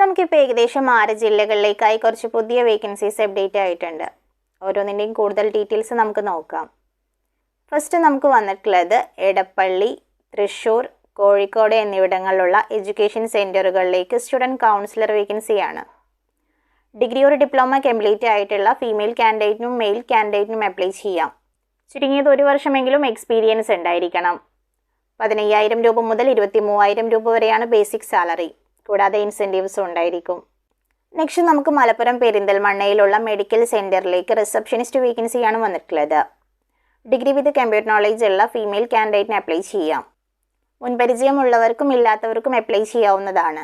നമുക്കിപ്പോൾ ഏകദേശം ആറ് ജില്ലകളിലേക്കായി കുറച്ച് പുതിയ വേക്കൻസീസ് അപ്ഡേറ്റ് ആയിട്ടുണ്ട്. ഓരോന്നിന്റെയും കൂടുതൽ ഡീറ്റെയിൽസ് നമുക്ക് നോക്കാം. ഫസ്റ്റ് നമുക്ക് വന്നിട്ടുള്ളത് എടപ്പള്ളി തൃശ്ശൂർ കോഴിക്കോട് എന്നിവിടങ്ങളിലുള്ള എഡ്യൂക്കേഷൻ സെന്ററുകളിലേക്ക് സ്റ്റുഡന്റ് കൗൺസിലർ വേക്കൻസിയാണ് ഡിഗ്രി ഒരു ഡിപ്ലോമ കംപ്ലീറ്റ് ആയിട്ടുള്ള ഫീമെയിൽ കാൻഡിഡേറ്റിനും മെയിൽ കാൻഡിഡേറ്റിനും അപ്ലൈ ചെയ്യാം. ചുരുങ്ങിയത് ഒരു വർഷമെങ്കിലും എക്സ്പീരിയൻസ് ഉണ്ടായിരിക്കണം. പതിനയ്യായിരം രൂപ മുതൽ ഇരുപത്തി മൂവായിരം രൂപ വരെയാണ് ബേസിക് സാലറി കൂടാതെ ഇൻസെന്റീവ്സും ഉണ്ടായിരിക്കും. നെക്സ്റ്റ് നമുക്ക് മലപ്പുറം പെരിന്തൽമണ്ണയിലുള്ള മെഡിക്കൽ സെന്ററിലേക്ക് റിസപ്ഷനിസ്റ്റ് വേക്കൻസിയാണ് വന്നിട്ടുള്ളത്. ഡിഗ്രി വിത്ത് കമ്പ്യൂട്ടർ നോളേജ് ഉള്ള ഫീമെയിൽ കാൻഡിഡേറ്റിന് അപ്ലൈ ചെയ്യാം. മുൻപരിചയമുള്ളവർക്കും ഇല്ലാത്തവർക്കും അപ്ലൈ ചെയ്യാവുന്നതാണ്.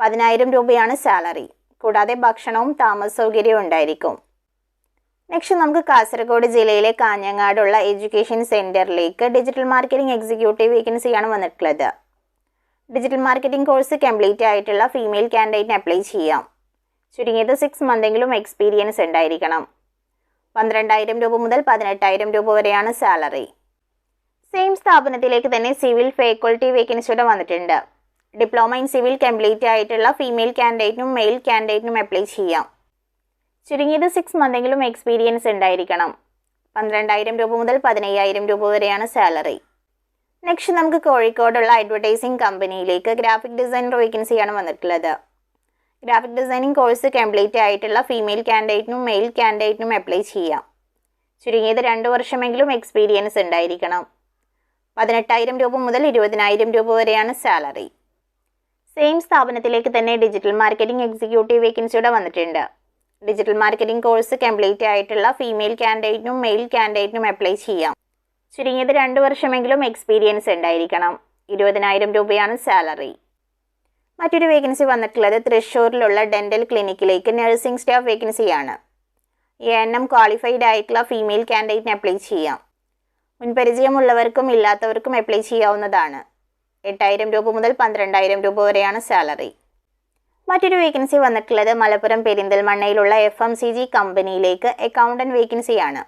പതിനായിരം രൂപയാണ് സാലറി കൂടാതെ ഭക്ഷണവും താമസ സൗകര്യവും ഉണ്ടായിരിക്കും. നെക്സ്റ്റ് നമുക്ക് കാസർഗോഡ് ജില്ലയിലെ കാഞ്ഞങ്ങാടുള്ള എഡ്യൂക്കേഷൻ സെന്ററിലേക്ക് ഡിജിറ്റൽ മാർക്കറ്റിംഗ് എക്സിക്യൂട്ടീവ് വേക്കൻസിയാണ് വന്നിട്ടുള്ളത്. ഡിജിറ്റൽ മാർക്കറ്റിംഗ് കോഴ്സ് കംപ്ലീറ്റ് ആയിട്ടുള്ള ഫീമെയിൽ കാൻഡിഡേറ്റിന് അപ്ലൈ ചെയ്യാം. ചുരുങ്ങിയത് സിക്സ് മന്തെങ്കിലും എക്സ്പീരിയൻസ് ഉണ്ടായിരിക്കണം. പന്ത്രണ്ടായിരം രൂപ മുതൽ പതിനെട്ടായിരം രൂപ വരെയാണ് സാലറി സെയിം സ്ഥാപനത്തിലേക്ക് തന്നെ സിവിൽ ഫാക്കൾട്ടി വേക്കൻസിയുടെ വന്നിട്ടുണ്ട്. ഡിപ്ലോമ ഇൻ സിവിൽ കംപ്ലീറ്റ് ആയിട്ടുള്ള ഫീമെയിൽ കാൻഡിഡേറ്റിനും മെയിൽ കാൻഡിഡേറ്റിനും അപ്ലൈ ചെയ്യാം. ചുരുങ്ങിയത് സിക്സ് മന്തെങ്കിലും എക്സ്പീരിയൻസ് ഉണ്ടായിരിക്കണം. പന്ത്രണ്ടായിരം രൂപ മുതൽ പതിനയ്യായിരം രൂപ വരെയാണ് സാലറി നെക്സ്റ്റ് നമുക്ക് കോഴിക്കോടുള്ള അഡ്വർടൈസിംഗ് കമ്പനിയിലേക്ക് ഗ്രാഫിക് ഡിസൈനർ വേക്കൻസിയാണ് വന്നിട്ടുള്ളത്. ഗ്രാഫിക് ഡിസൈനിങ് കോഴ്സ് കംപ്ലീറ്റ് ആയിട്ടുള്ള ഫീമെയിൽ കാൻഡിഡേറ്റിനും മെയിൽ കാൻഡിഡേറ്റിനും അപ്ലൈ ചെയ്യാം. ചുരുങ്ങിയത് രണ്ട് വർഷമെങ്കിലും എക്സ്പീരിയൻസ് ഉണ്ടായിരിക്കണം. പതിനെട്ടായിരം രൂപ മുതൽ ഇരുപതിനായിരം രൂപ വരെയാണ് സാലറി സെയിം സ്ഥാപനത്തിലേക്ക് തന്നെ ഡിജിറ്റൽ മാർക്കറ്റിംഗ് എക്സിക്യൂട്ടീവ് വേക്കൻസിയുടെ വന്നിട്ടുണ്ട്. ഡിജിറ്റൽ മാർക്കറ്റിംഗ് കോഴ്സ് കംപ്ലീറ്റ് ആയിട്ടുള്ള ഫീമെയിൽ കാൻഡിഡേറ്റിനും മെയിൽ കാൻഡിഡേറ്റിനും അപ്ലൈ ചെയ്യാം. ചുരുങ്ങിയത് രണ്ട് വർഷമെങ്കിലും എക്സ്പീരിയൻസ് ഉണ്ടായിരിക്കണം. ഇരുപതിനായിരം രൂപയാണ് സാലറി മറ്റൊരു വേക്കൻസി വന്നിട്ടുള്ളത് തൃശ്ശൂരിലുള്ള ഡെന്റൽ ക്ലിനിക്കിലേക്ക് നഴ്സിംഗ് സ്റ്റാഫ് വേക്കൻസിയാണ് എ എൻ എം ക്വാളിഫൈഡ് ആയിട്ടുള്ള ഫീമെയിൽ കാൻഡിഡേറ്റിന് അപ്ലൈ ചെയ്യാം. മുൻപരിചയമുള്ളവർക്കും ഇല്ലാത്തവർക്കും അപ്ലൈ ചെയ്യാവുന്നതാണ്. എട്ടായിരം രൂപ മുതൽ പന്ത്രണ്ടായിരം രൂപ വരെയാണ് സാലറി മറ്റൊരു വേക്കൻസി വന്നിട്ടുള്ളത് മലപ്പുറം പെരിന്തൽമണ്ണയിലുള്ള എഫ് എം സി ജി കമ്പനിയിലേക്ക് അക്കൗണ്ടന്റ് വേക്കൻസിയാണ്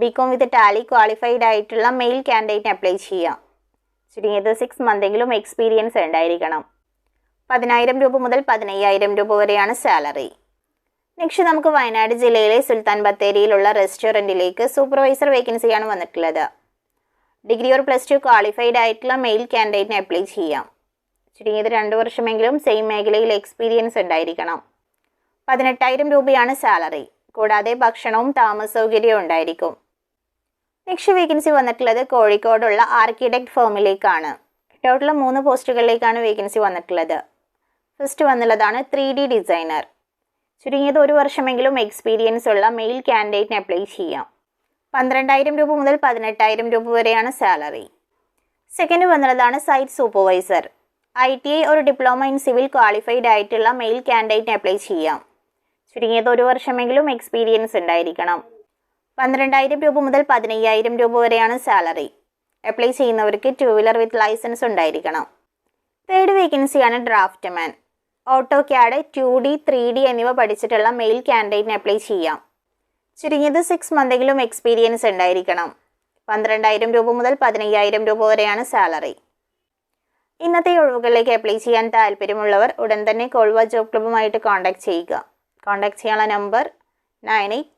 ബികോം വിത്ത് ടാലി ക്വാളിഫൈഡ് ആയിട്ടുള്ള മെയിൽ കാൻഡിഡേറ്റിന് അപ്ലൈ ചെയ്യാം. ചുരുങ്ങിയത് സിക്സ് മന്തെങ്കിലും എക്സ്പീരിയൻസ് ഉണ്ടായിരിക്കണം. പതിനായിരം രൂപ മുതൽ പതിനയ്യായിരം രൂപ വരെയാണ് സാലറി നെക്സ്റ്റ് നമുക്ക് വയനാട് ജില്ലയിലെ സുൽത്താൻ ബത്തേരിയിലുള്ള റെസ്റ്റോറന്റിലേക്ക് സൂപ്പർവൈസർ വേക്കൻസിയാണ് വന്നിട്ടുള്ളത്. Degree or plus two qualified ആയിട്ടുള്ള മെയിൽ കാൻഡിഡേറ്റിന് അപ്ലൈ ചെയ്യാം. ചുരുങ്ങിയത് രണ്ട് വർഷമെങ്കിലും സെയിം മേഖലയിൽ എക്സ്പീരിയൻസ് ഉണ്ടായിരിക്കണം. പതിനെട്ടായിരം രൂപയാണ് സാലറി കൂടാതെ ഭക്ഷണവും താമസ സൗകര്യവും ഉണ്ടായിരിക്കും. നെക്സ്റ്റ് വേക്കൻസി വന്നിട്ടുള്ളത് കോഴിക്കോടുള്ള ആർക്കിടെക്ട് ഫേമിലേക്കാണ് ടോട്ടൽ മൂന്ന് പോസ്റ്റുകളിലേക്കാണ് വേക്കൻസി വന്നിട്ടുള്ളത്. ഫസ്റ്റ് വന്നുള്ളതാണ് ത്രീ ഡി ഡിസൈനർ ചുരുങ്ങിയത് ഒരു വർഷമെങ്കിലും എക്സ്പീരിയൻസ് ഉള്ള മെയിൽ കാൻഡിഡേറ്റിന് അപ്ലൈ ചെയ്യാം. പന്ത്രണ്ടായിരം രൂപ മുതൽ പതിനെട്ടായിരം രൂപ വരെയാണ് salary second വന്നുള്ളതാണ് site supervisor I T I ഒരു ഡിപ്ലോമ ഇൻ സിവിൽ ക്വാളിഫൈഡ് ആയിട്ടുള്ള മെയിൽ കാൻഡിഡേറ്റിന് അപ്ലൈ ചെയ്യാം. ചുരുങ്ങിയത് ഒരു വർഷമെങ്കിലും എക്സ്പീരിയൻസ് ഉണ്ടായിരിക്കണം. പന്ത്രണ്ടായിരം രൂപ മുതൽ പതിനയ്യായിരം രൂപ വരെയാണ് സാലറി. അപ്ലൈ ചെയ്യുന്നവർക്ക് ടു വീലർ വിത്ത് ലൈസൻസ് ഉണ്ടായിരിക്കണം. തേർഡ് വേക്കൻസിയാണ് draftsman AutoCAD two D three D എന്നിവ പഠിച്ചിട്ടുള്ള മെയിൽ ക്യാൻഡിഡേറ്റിന് അപ്ലൈ ചെയ്യാം. ചുരുങ്ങിയത് സിക്സ് മന്തെങ്കിലും എക്സ്പീരിയൻസ് ഉണ്ടായിരിക്കണം. പന്ത്രണ്ടായിരം രൂപ മുതൽ പതിനയ്യായിരം രൂപ വരെയാണ് സാലറി. ഇന്നത്തെ ഒഴിവുകളിലേക്ക് അപ്ലൈ ചെയ്യാൻ താല്പര്യമുള്ളവർ ഉടൻ തന്നെ കോൾവ ജോബ് ക്ലബ്ബുമായിട്ട് കോൺടാക്ട് ചെയ്യുക. കോൺടാക്ട് ചെയ്യാനുള്ള number nine eight